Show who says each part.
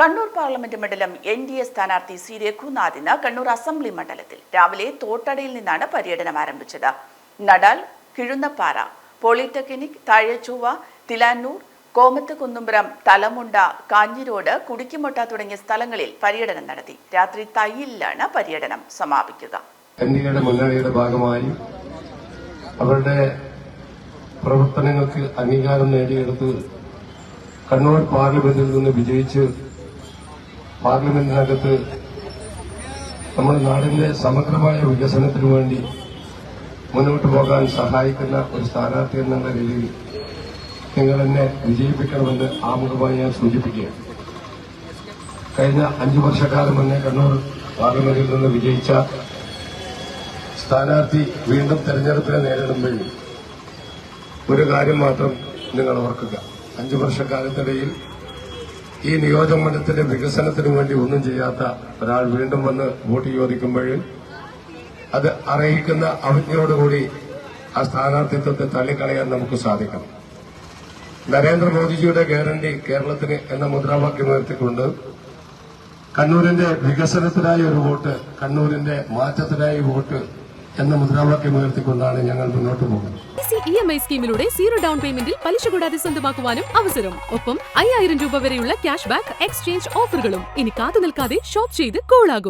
Speaker 1: Kannur parliament മണ്ഡലം N D A സ്ഥാനാർത്ഥി C രഘുനാഥിന് കണ്ണൂർ അസംബ്ലി മണ്ഡലത്തിൽ രാവിലെ തോട്ടടയിൽ നിന്നാണ് പര്യടനം ആരംഭിച്ചത്. നടാൽ കിഴുന്നപ്പാറ പോളിടെക്നിക് താഴെച്ചൊവ്വ തിലാന്നൂർ കോമത്ത് കുന്നുംപുരം തലമുണ്ട കാഞ്ഞിരോട് കുടിക്കുമൊട്ട തുടങ്ങിയ സ്ഥലങ്ങളിൽ പര്യടനം നടത്തി. രാത്രി തയ്യിലാണ് പര്യടനം സമാപിക്കുക.
Speaker 2: മുന്നണിയുടെ ഭാഗമായി അവരുടെ പ്രവർത്തനങ്ങൾക്ക് അംഗീകാരം നേടിയെടുത്ത് കണ്ണൂർ പാർലമെന്റിൽ നിന്ന് വിജയിച്ച് പാർലമെന്റിനകത്ത് നമ്മുടെ നാടിന്റെ സമഗ്രമായ വികസനത്തിനു വേണ്ടി മുന്നോട്ട് പോകാൻ സഹായിക്കുന്ന ഒരു സ്ഥാനാർത്ഥി എന്നുള്ള രീതിയിൽ നിങ്ങൾ എന്നെ വിജയിപ്പിക്കണമെന്ന് ആമുഖമായി ഞാൻ സൂചിപ്പിക്കുകയാണ്. കഴിഞ്ഞ അഞ്ചു വർഷക്കാലം മുന്നേ കണ്ണൂർ പാർലമെന്റിൽ നിന്ന് വിജയിച്ച സ്ഥാനാർത്ഥി വീണ്ടും തെരഞ്ഞെടുപ്പിനെ നേരിടുമ്പോൾ ഒരു കാര്യം മാത്രം നിങ്ങൾ ഓർക്കുക. അഞ്ചു വർഷക്കാലത്തിനിടയിൽ ഈ നിയോജകമണ്ഡലത്തിന്റെ വികസനത്തിന് വേണ്ടി ഒന്നും ചെയ്യാത്ത ഒരാൾ വീണ്ടും വന്ന് വോട്ട് ചോദിക്കുമ്പോൾ അത് അർഹിക്കുന്ന അവജ്ഞയോടുകൂടി ആ സ്ഥാനാർത്ഥിത്വത്തെ തള്ളിക്കളയാൻ നമുക്ക് സാധിക്കണം. നരേന്ദ്രമോദിജിയുടെ ഗ്യാരണ്ടി കേരളത്തിന് എന്ന മുദ്രാവാക്യം ഉയർത്തിക്കൊണ്ട് കണ്ണൂരിന്റെ വികസനത്തിനായി ഒരു വോട്ട് കണ്ണൂരിന്റെ മാറ്റത്തിനായി വോട്ട് എന്ന മുദ്രാവാക്യം ഉയർത്തിക്കൊണ്ടാണ് ഞങ്ങൾ മുന്നോട്ട് പോകുന്നത്.
Speaker 3: ഇ എം സ്കീമിലൂടെ സീറോ ഡൗൺ പേയ്മെന്റിൽ പലിശ കൂടാതെ സ്വന്തമാക്കുവാനും അവസരം. ഒപ്പം അയ്യായിരം രൂപ വരെയുള്ള ക്യാഷ് ബാക്ക് എക്സ്ചേഞ്ച് ഓഫറുകളും. ഇനി കാത്തു നിൽക്കാതെ ഷോപ്പ് ചെയ്ത് കൂളാകൂ